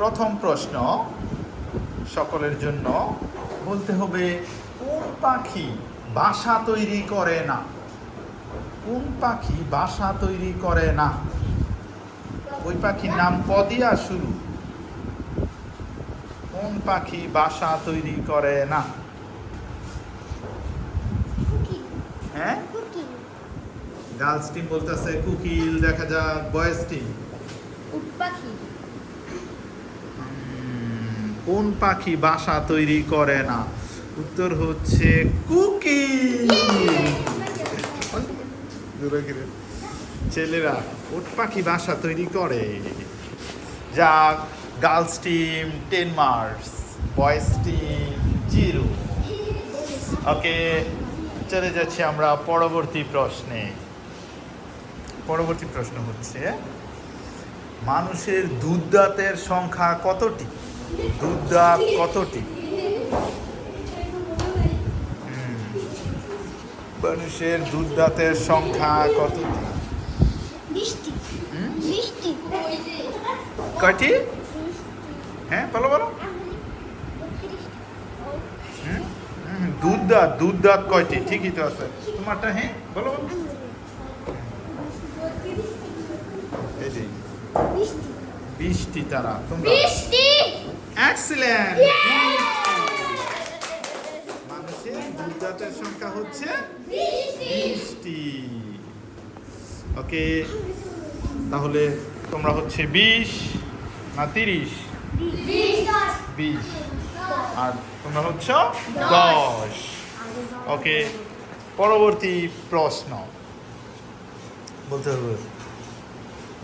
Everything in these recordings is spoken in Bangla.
প্রথম প্রশ্ন সকলের জন্য বলতে হবে কোন পাখি বাসা তৈরি করে না? কোন পাখি বাসা তৈরি করে না? ওই পাখির নাম পদিয়া শুরু। কোন পাখি বাসা তৈরি করে না? কুকিল হ্যাঁ? গার্লস টিম বলতেছে কুকিল দেখা যাক বয়েজ টিম। উট পাখি। কোন পাখি বাসা তৈরি করে না? উত্তর হচ্ছে কুকি। ছেলেরা উট পাখি বাসা তৈরি করে? যা girls team, ten marks, boys team, zero. Okay, চলে যাচ্ছি আমরা পরবর্তী প্রশ্নে। পরবর্তী প্রশ্ন হচ্ছে, মানুষের দুধদাঁতের সংখ্যা কতটি? দুধদাঁত কতটি? হুম। মানুষের দুধদাঁতের সংখ্যা কতটি? বৃষ্টি হুম? বৃষ্টি কয়টি? হ্যাঁ বলো বলো। হুম? হুম, দুধদাঁত দুধদাঁত কয়টি? ঠিকই তো আছে। তোমারটা হ্যাঁ বলো বলো। বৃষ্টি বৃষ্টি তারা তোমরা। এক্সিলেন্ট মানুষের দুধদাঁতের সংখ্যা হচ্ছে বিশটি ওকে তাহলে তোমরা হচ্ছে বিশ না তিরিশ? বিশ আর তোমরা হচ্ছ দশ। ওকে পরবর্তী প্রশ্ন। বলতে হবে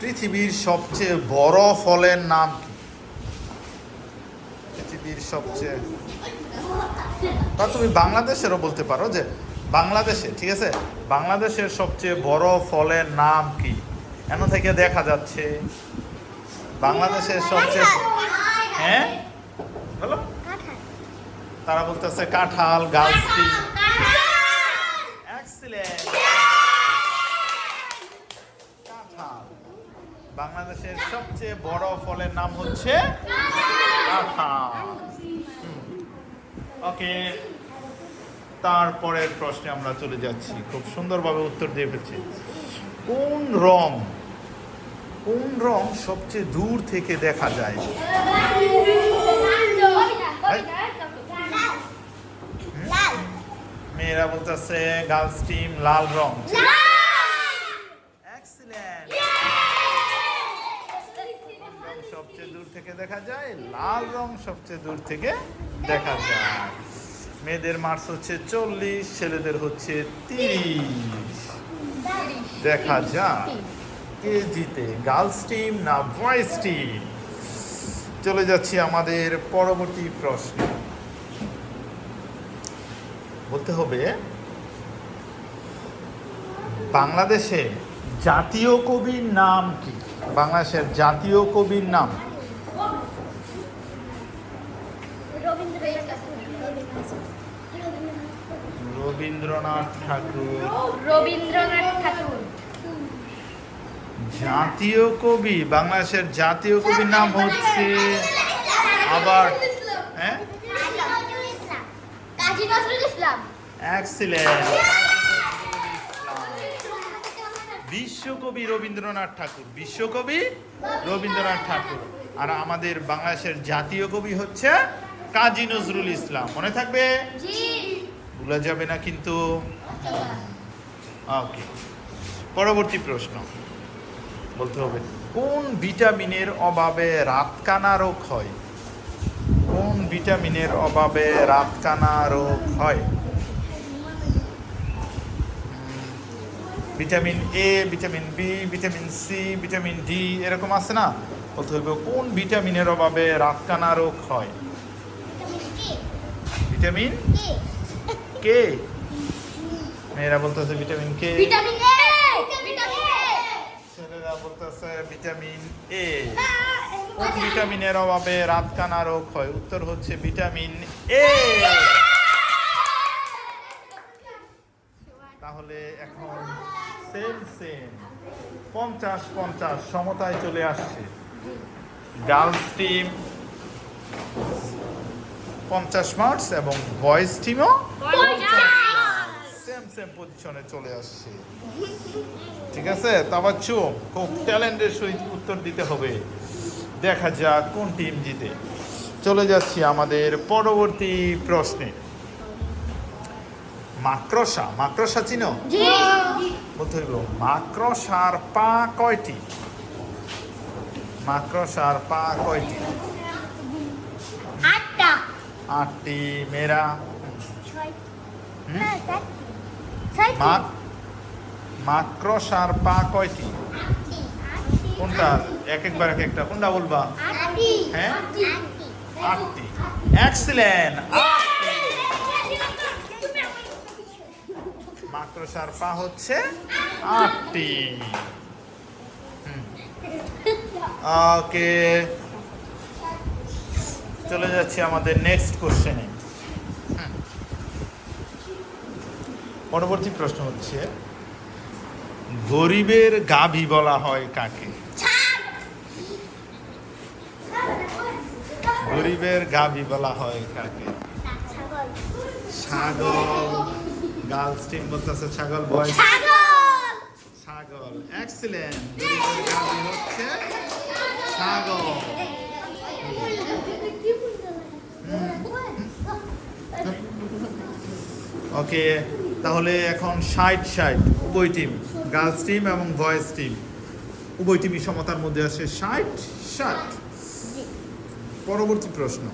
পৃথিবীর সবচেয়ে বড় ফলের নাম কি? পৃথিবীর সবচেয়ে বা তুমি বাংলাদেশেরও বলতে পারো যে বাংলাদেশে, ঠিক আছে? বাংলাদেশের সবচেয়ে বড় ফলের নাম কি? এন থেকে দেখা যাচ্ছে। বাংলাদেশের সবচেয়ে হ্যাঁ? বলো। তারা বলতেছে কাঁঠাল, গাছটি। বাংলাদেশের সবচেয়ে বড় ফলের নাম হচ্ছে কাঁঠাল। ওকে তারপরের প্রশ্নে আমরা চলে যাচ্ছি। খুব সুন্দরভাবে উত্তর দিয়ে ফেলছি। কোন রং কোন রং সবচেয়ে দূর থেকে দেখা যায়? মেয়েরা বলতেছে গার্লস টিম লাল রং। দূর থেকে দেখা যায়, লাল রং সবচেয়ে দূর থেকে দেখা যায়। মেয়েদের মার্কস হচ্ছে চল্লিশ, ছেলেদের হচ্ছে তিরিশ। দেখা যায় কে জিতে গার্লস টিম না বয়েজ টিম চলে যাচ্ছি আমাদের পরবর্তী প্রশ্ন। বলতে হবে, বাংলাদেশে জাতীয় কবির নাম কি? বাংলাদেশের জাতীয় কবির নাম? রবীন্দ্রনাথ ঠাকুর। রবীন্দ্রনাথ ঠাকুর। জাতীয় কবি বাংলাদেশের জাতীয় কবির নাম হচ্ছে আবার হ্যাঁ? কাজী নজরুল ইসলাম। এক্সিলেন্ট বিশ্বকবি রবীন্দ্রনাথ ঠাকুর বিশ্বকবি রবীন্দ্রনাথ ঠাকুর। আর আমাদের বাংলাদেশের জাতীয় কবি হচ্ছে কাজী নজরুল ইসলাম মনে থাকবে? ভুলা যাবে না কিন্তু? ওকে পরবর্তী প্রশ্ন। বলতে হবে কোন ভিটামিনের অভাবে রাতকানা রোগ হয়? কোন ভিটামিনের অভাবে রাতকানা রোগ হয়? Vitamin A vitamin B vitamin C vitamin D এরকম আছে না? বলতে হবে কোন ভিটামিনের অভাবে রাতকানা রোগ হয়? ভিটামিন? কে? মেয়েরা বলতেছে ভিটামিন কে? Vitamin A! ছেলেরা বলতেছে ভিটামিন এ। কোন ভিটামিনের অভাবে রাতকানা রোগ হয়। উত্তর হচ্ছে ভিটামিন এ। তাহলে এখন সেম সেম। পঞ্চাশ পঞ্চাশ সমতায় চলে আসছে। গার্লস টিম পঞ্চাশ মার্কস এবং বয়েজ টিমও সেম সেম পজিশনে চলে আসছে। ঠিক আছে? তাবাচ্ছু খুব ট্যালেন্টের সহিত উত্তর দিতে হবে। দেখা যাক কোন টিম জিতে। চলে যাচ্ছি আমাদের পরবর্তী প্রশ্নে। মাক্রসা মাক্রসা চিনো? বলতে হইব মাক্রসার পা কয়টি? মাক্রসার পা কয়টি? আটটি মেয়েরা মাক্রসার পা কয়টি? কোনটা? এক একবার এক একটা। কোনটা বলবা? হ্যাঁ? আটটি। আটটি। এক্সিলেন্ট মাক্রসার পা হচ্ছে আটটি। ওকে চলে যাচ্ছি আমাদের নেক্সট কোশ্চেনে পরবর্তী প্রশ্ন হচ্ছে, গরিবের গাভী বলা হয় কাকে? গরিবের গাভী বলা হয় কাকে? ছাগল। গার্লস টিম বলতেছে ছাগল, বয়। ছাগল। এক্সিলেন্ট গরিবের গাভী হচ্ছে ছাগল। ওকে তাহলে এখন ষাট ষাট। উভয় টিম গার্লস টিম এবং বয়েজ টিম উভয় টিমই সমতার মধ্যে আছে ষাট ষাট। পরবর্তী প্রশ্ন।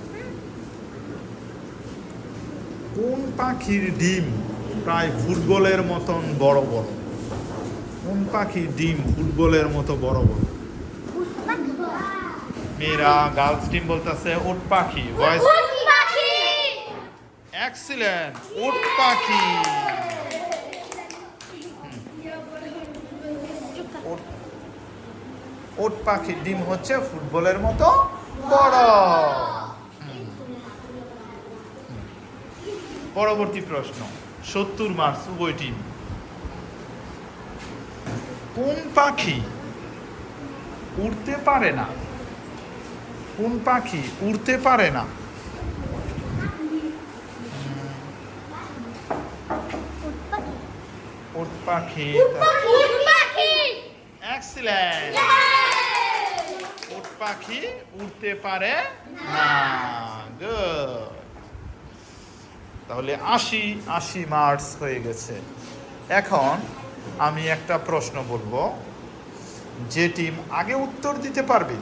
কোন পাখির ডিম প্রায় ফুটবলের মতন বড় বড়? কোন পাখির ডিম ফুটবলের মতো বড় বড়? মেয়েরা গার্লস টিম বলতেছে উট পাখি পাখি! এক্সিলেন্ট উট পাখি! উট পাখির ডিম হচ্ছে ফুটবলের মতো বড়। পরবর্তী প্রশ্ন সত্তর মার্চ উভয় টিম কোন পাখি উড়তে পারে না? কোন পাখি উড়তে পারে না? উট পাখি। এক্সিলেন্ট উট পাখি। উড়তে পারে না। গুড তাহলে আশি আশি মার্চ হয়ে গেছে। এখন আমি একটা প্রশ্ন বলব। যে টিম আগে উত্তর দিতে পারবে?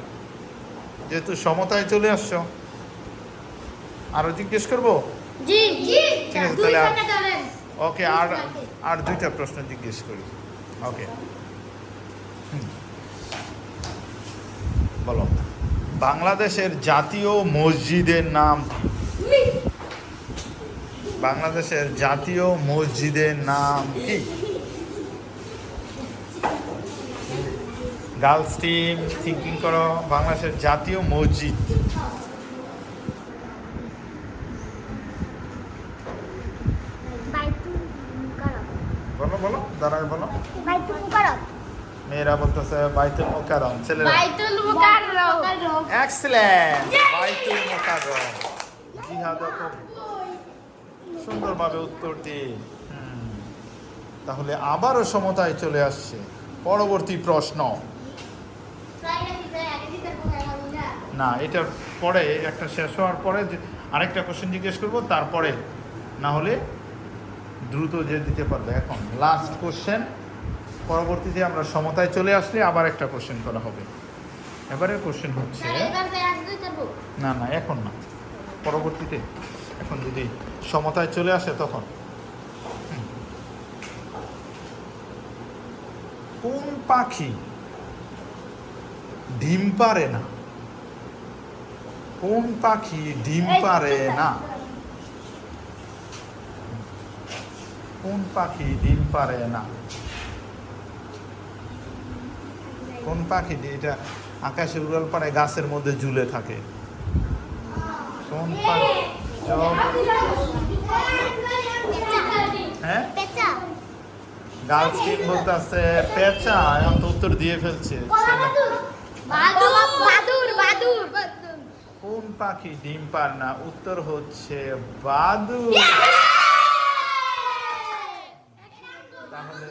যেহেতু সমতায় চলে আসছো। আরও জিজ্ঞেস করব? ঠিক আছে, তাহলে ওকে আর আর দুইটা প্রশ্ন জিজ্ঞেস করি। ওকে। বলো। বাংলাদেশের জাতীয় মসজিদের নাম? বাংলাদেশের জাতীয় মসজিদের নাম কি? গার্লস টিম থিঙ্কিং করো বাংলাদেশের জাতীয় মসজিদ। বলো বলো দাঁড়ায় বলো। মেয়েরা বলতেছে বাইতুল মোকারম ছেলেরা। বাইতুল মুকাররম। এক্সেলেন্ট বাইতুল মোকাররম। জিহাদ খুব সুন্দরভাবে উত্তর দিয়ে। তাহলে আবারও সমতায় চলে আসছে। পরবর্তী প্রশ্ন। না এটার পরে একটা শেষ হওয়ার পরে আরেকটা কোশ্চেন জিজ্ঞেস করব তারপরে। না হলে দ্রুত যে দিতে পারবে। এখন লাস্ট কোশ্চেন পরবর্তীতে আমরা সমতায় চলে আসলে আবার একটা কোশ্চেন করা হবে। এবারে কোশ্চেন হচ্ছে না না এখন না। পরবর্তীতে এখন যদি সমতায় চলে আসে তখন। কোন পাখি ডিম পারে না। কোন পাখি ডিম পারে না? কোন পাখি ডিম পারে না? কোন পাখি এটা আকাশে উড়াল পারে গাছের মধ্যে ঝুলে থাকে। কোন পাখি হ্যাঁ? পেঁচা। গার্লস বলতে আছে পেঁচা। এখন তো উত্তর দিয়ে ফেলছে। পাখি ডিম পার না, উত্তর হচ্ছে বাদু। তাহলে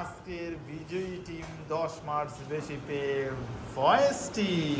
আজকের বিজয়ী টিম দশ মার্কস বেশি পেয়ে ভয়েস টিম